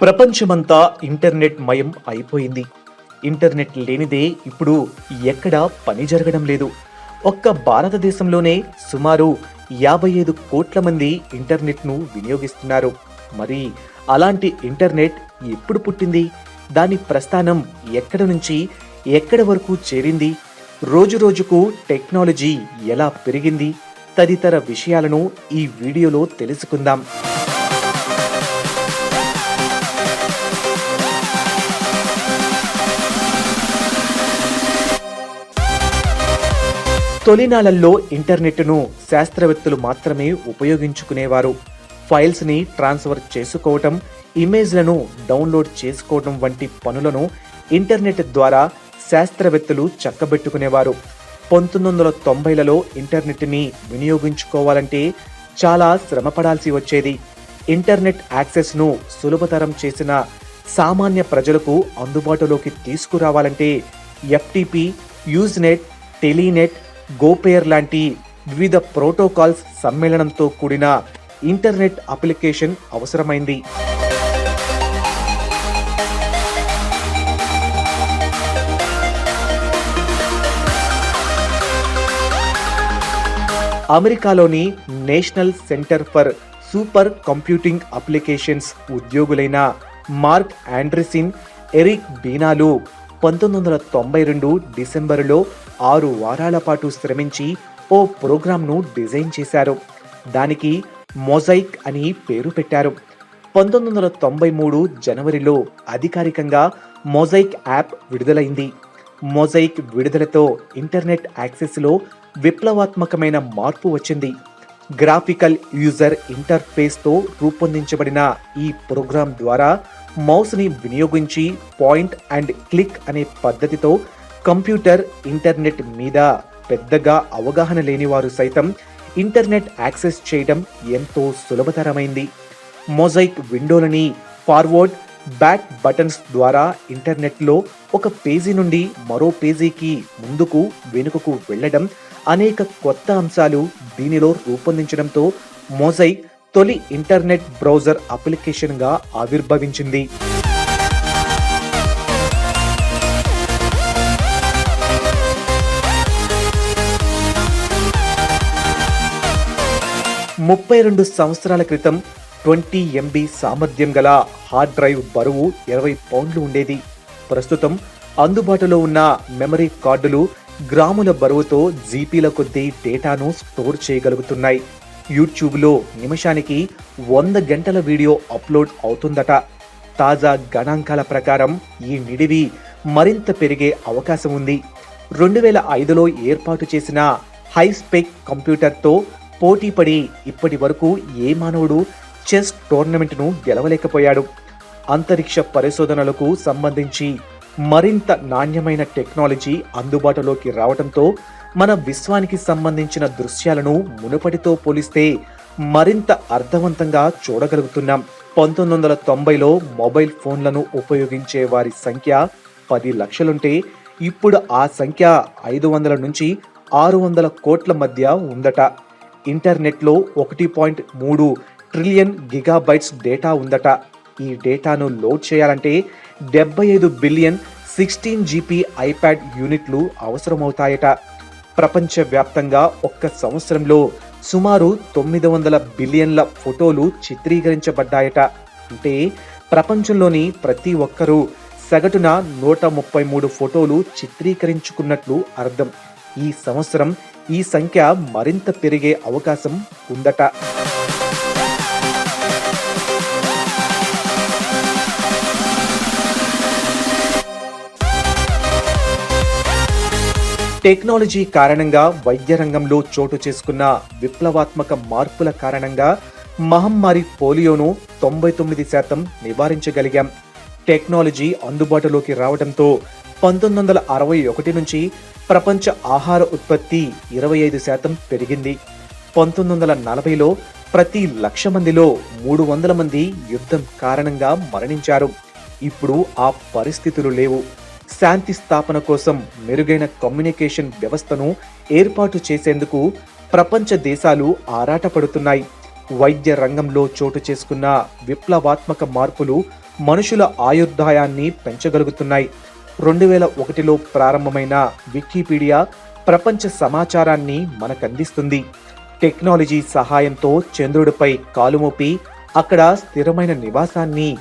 ప్రపంచమంతా ఇంటర్నెట్ మయం అయిపోయింది. ఇంటర్నెట్ లేనిదే ఇప్పుడు ఎక్కడా పని జరగడం లేదు. ఒక్క భారతదేశంలోనే సుమారు యాభై ఐదు కోట్ల మంది ఇంటర్నెట్ను వినియోగిస్తున్నారు. మరి అలాంటి ఇంటర్నెట్ ఎప్పుడు పుట్టింది? దాని ప్రస్థానం ఎక్కడ నుంచి ఎక్కడ వరకు చేరింది? రోజు రోజుకు టెక్నాలజీ ఎలా పెరిగింది? తదితర విషయాలను ఈ వీడియోలో తెలుసుకుందాం. తొలినాళ్ళలో ఇంటర్నెట్ను శాస్త్రవేత్తలు మాత్రమే ఉపయోగించుకునేవారు. ఫైల్స్ని ట్రాన్స్ఫర్ చేసుకోవటం ఇమేజ్లను డౌన్లోడ్ చేసుకోవటం వంటి పనులను ఇంటర్నెట్ ద్వారా శాస్త్రవేత్తలు చక్కబెట్టుకునేవారు. పంతొమ్మిది వందల తొంభైలలో ఇంటర్నెట్ని వినియోగించుకోవాలంటే చాలా శ్రమపడాల్సి వచ్చేది. ఇంటర్నెట్ యాక్సెస్ను సులభతరం చేసిన సామాన్య ప్రజలకు అందుబాటులోకి తీసుకురావాలంటే ఎఫ్టిపి యూజ్నెట్ టెలీనెట్ గోపేర్ లాంటి వివిధ ప్రోటోకాల్స్ సమ్మేళనంతో కూడిన ఇంటర్నెట్ అప్లికేషన్ అవసరమైంది. అమెరికాలోని National Center for Supercomputing Applications ఉద్యోగులైన Mark Andreessen Eric బీనాలు పంతొమ్మిది వందల తొంభై రెండు డిసెంబరులో ఆరు వారాల పాటు శ్రమించి ఓ ప్రోగ్రాంను డిజైన్ చేశారు. దానికి మొజైక్ అని పేరు పెట్టారు. పంతొమ్మిది వందల తొంభై మూడు జనవరిలో అధికారికంగా మొజైక్ యాప్ విడుదలైంది. మొజైక్ విడుదలతో ఇంటర్నెట్ యాక్సెస్లో విప్లవాత్మకమైన మార్పు వచ్చింది. గ్రాఫికల్ యూజర్ ఇంటర్ఫేస్తో రూపొందించబడిన ఈ ప్రోగ్రాం ద్వారా మౌస్ని వినియోగించి పాయింట్ అండ్ క్లిక్ అనే పద్ధతితో కంప్యూటర్ ఇంటర్నెట్ మీద పెద్దగా అవగాహన లేనివారు సైతం ఇంటర్నెట్ యాక్సెస్ చేయడం ఎంతో సులభతరమైంది. మొజైక్ విండోలని ఫార్వర్డ్ బ్యాక్ బటన్స్ ద్వారా ఇంటర్నెట్లో ఒక పేజీ నుండి మరో పేజీకి ముందుకు వెనుకకు వెళ్ళడం అనేక కొత్త అంశాలు దీనిలో రూపొందించడంతో మొజైక్ తొలి ఇంటర్నెట్ బ్రౌజర్ అప్లికేషన్గా ఆవిర్భవించింది. ముప్పై రెండు సంవత్సరాల క్రితం ట్వంటీ ఎంబీ సామర్థ్యం గల హార్డ్ డ్రైవ్ బరువు ఇరవై పౌండ్లు ఉండేది. ప్రస్తుతం అందుబాటులో ఉన్న మెమరీ కార్డులు గ్రాముల బరువుతో జీపీల కొద్దీ డేటాను స్టోర్ చేయగలుగుతున్నాయి. యూట్యూబ్లో నిమిషానికి వంద గంటల వీడియో అప్లోడ్ అవుతుందట. తాజా గణాంకాల ప్రకారం ఈ నిడివి మరింత పెరిగే అవకాశం ఉంది. రెండు వేల ఐదులో ఏర్పాటు చేసిన హై స్పెక్ కంప్యూటర్తో పోటీపడి ఇప్పటి వరకు ఏ మానవుడు చెస్ టోర్నమెంట్ను గెలవలేకపోయాడు. అంతరిక్ష పరిశోధనలకు సంబంధించి మరింత నాణ్యమైన టెక్నాలజీ అందుబాటులోకి రావడంతో మన విశ్వానికి సంబంధించిన దృశ్యాలను మునుపటితో పోలిస్తే మరింత అర్థవంతంగా చూడగలుగుతున్నాం. పంతొమ్మిది వందల తొంభైలో మొబైల్ ఫోన్లను ఉపయోగించే వారి సంఖ్య పది లక్షలుంటే ఇప్పుడు ఆ సంఖ్య ఐదు వందల నుంచి ఆరు వందల కోట్ల మధ్య ఉందట. ఇంటర్నెట్లో ఒకటి పాయింట్ మూడు ట్రిలియన్ గిగాబైట్స్ డేటా ఉందట. ఈ డేటాను లోడ్ చేయాలంటే డెబ్బై ఐదు బిలియన్ సిక్స్టీన్ జీపీ ఐప్యాడ్ యూనిట్లు అవసరమవుతాయట. ప్రపంచవ్యాప్తంగా ఒక్క సంవత్సరంలో సుమారు తొమ్మిది వందల బిలియన్ల ఫోటోలు చిత్రీకరించబడ్డాయట. అంటే ప్రపంచంలోని ప్రతి ఒక్కరూ సగటున నూట ముప్పై మూడు ఫోటోలు చిత్రీకరించుకున్నట్లు అర్థం. ఈ సంవత్సరం ఈ సంఖ్య మరింత పెరిగే అవకాశం ఉందట. టెక్నాలజీ కారణంగా వైద్య రంగంలో చోటు చేసుకున్న విప్లవాత్మక మార్పుల కారణంగా మహమ్మారి పోలియోను తొంభై తొమ్మిది శాతం నివారించగలిగాం. టెక్నాలజీ అందుబాటులోకి రావడంతో పంతొమ్మిది వందల అరవై ఒకటి నుంచి ప్రపంచ ఆహార ఉత్పత్తి ఇరవై ఐదు శాతం పెరిగింది. పంతొమ్మిది వందల నలభైలో ప్రతి లక్ష మందిలో మూడు వందల మంది యుద్ధం కారణంగా మరణించారు. ఇప్పుడు ఆ పరిస్థితులు లేవు. శాంతి స్థాపన కోసం మెరుగైన కమ్యూనికేషన్ వ్యవస్థను ఏర్పాటు చేసేందుకు ప్రపంచ దేశాలు ఆరాటపడుతున్నాయి. వైద్య రంగంలో చోటు చేసుకున్న విప్లవాత్మక మార్పులు మనుషుల ఆయుర్దాయాన్ని పెంచగలుగుతున్నాయి. రెండు వేల ఒకటిలో ప్రారంభమైన వికీపీడియా ప్రపంచ సమాచారాన్ని మనకందిస్తుంది. టెక్నాలజీ సహాయంతో చంద్రుడిపై కాలుమోపి అక్కడ స్థిరమైన నివాసాన్ని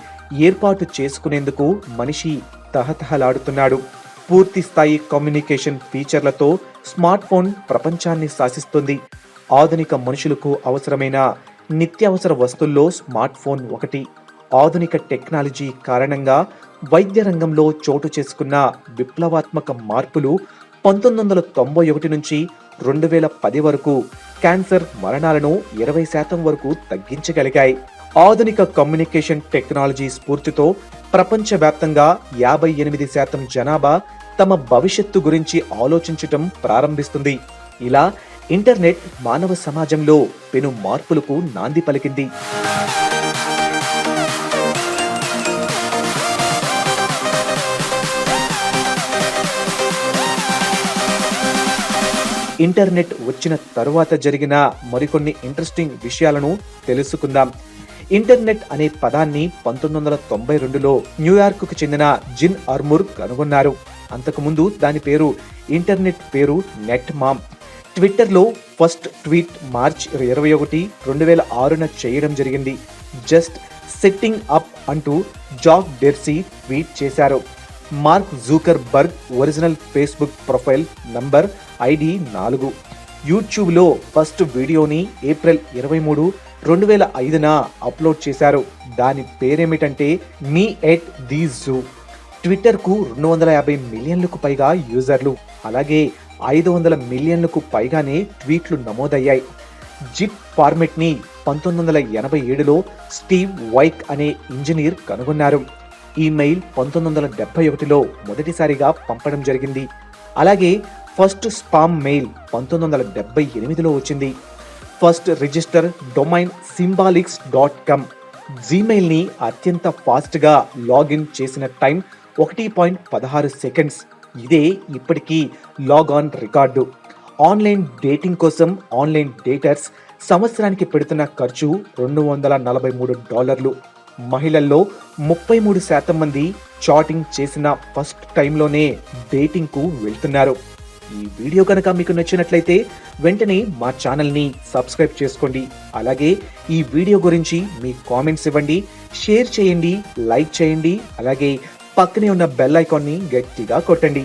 ఏర్పాటు చేసుకునేందుకు మనిషి తహతహలాడుతున్నాడు. పూర్తి స్థాయి కమ్యూనికేషన్ ఫీచర్లతో స్మార్ట్ ఫోన్ ప్రపంచాన్ని శాసిస్తుంది. ఆధునిక మనుషులకు అవసరమైన నిత్యావసర వస్తుల్లో స్మార్ట్ ఫోన్ ఒకటి. ఆధునిక టెక్నాలజీ కారణంగా వైద్య రంగంలో చోటు చేసుకున్న విప్లవాత్మక మార్పులు పంతొమ్మిది వందల తొంభై ఒకటి నుంచి రెండు వేల పది వరకు క్యాన్సర్ మరణాలను ఇరవై శాతం వరకు తగ్గించగలిగాయి. ఆధునిక కమ్యూనికేషన్ టెక్నాలజీ స్ఫూర్తితో ప్రపంచవ్యాప్తంగా యాభై ఎనిమిది శాతం జనాభా తమ భవిష్యత్తు గురించి ఆలోచించటం ప్రారంభిస్తుంది. ఇలా ఇంటర్నెట్ మానవ సమాజంలో పెను మార్పులకు నాంది పలికింది. ఇంటర్నెట్ వచ్చిన తరువాత జరిగిన మరికొన్ని ఇంట్రెస్టింగ్ విషయాలను తెలుసుకుందాం. ఇంటర్నెట్ అనే పదాన్ని పంతొమ్మిది వందల తొంభై రెండులో న్యూయార్క్కు చెందిన జిన్ అర్ముర్ కనుగొన్నారు. అంతకుముందు దాని పేరు ఇంటర్నెట్ పేరు నెట్ మామ్ ట్విట్టర్లో ఫస్ట్ ట్వీట్ మార్చ్ ఇరవై ఒకటి రెండు వేల ఆరున చేయడం జరిగింది. జస్ట్ సెట్టింగ్ అప్ అంటూ జాక్ డెర్సీ ట్వీట్ చేశారు. Mark Zuckerberg original Facebook profile number ID నాలుగు. యూట్యూబ్లో ఫస్ట్ వీడియోని ఏప్రిల్ ఇరవై మూడు రెండు వేల ఐదున అప్లోడ్ చేశారు. దాని పేరేమిటంటే మీ ఎట్ ది జూ. ట్విట్టర్కు రెండు వందల యాభై మిలియన్లకు పైగా యూజర్లు. అలాగే ఐదు వందల మిలియన్లకు పైగానే ట్వీట్లు నమోదయ్యాయి. జిప్ ఫార్మెట్ని పంతొమ్మిది వందల ఎనభై ఏడులో స్టీవ్ వైక్ అనే ఇంజనీర్ కనుగొన్నారు. ఈమెయిల్ పంతొమ్మిది వందల డెబ్బై ఒకటిలో మొదటిసారిగా పంపడం జరిగింది. అలాగే ఫస్ట్ స్పామ్ మెయిల్ పంతొమ్మిది వందల డెబ్బై ఎనిమిదిలో వచ్చింది. First register domain Symbolics dot com. జీమెయిల్ని అత్యంత ఫాస్ట్గా లాగిన్ చేసిన టైం ఒకటి పాయింట్ పదహారు సెకండ్స్. ఇదే ఇప్పటికీ log on record. Online dating కోసం ఆన్లైన్ డేటర్స్ సంవత్సరానికి పెడుతున్న ఖర్చు రెండు వందల నలభై మూడు డాలర్లు. మహిళల్లో ముప్పై మూడు శాతం మంది చాటింగ్ చేసిన ఫస్ట్ టైంలోనే డేటింగ్కు వెళ్తున్నారు. ఈ వీడియో కనుక మీకు నచ్చినట్లయితే వెంటనే మా ఛానల్ని సబ్స్క్రైబ్ చేసుకోండి. అలాగే ఈ వీడియో గురించి మీ కామెంట్స్ ఇవ్వండి షేర్ చేయండి లైక్ చేయండి అలాగే పక్కనే ఉన్న బెల్ ఐకాన్ని గట్టిగా కొట్టండి.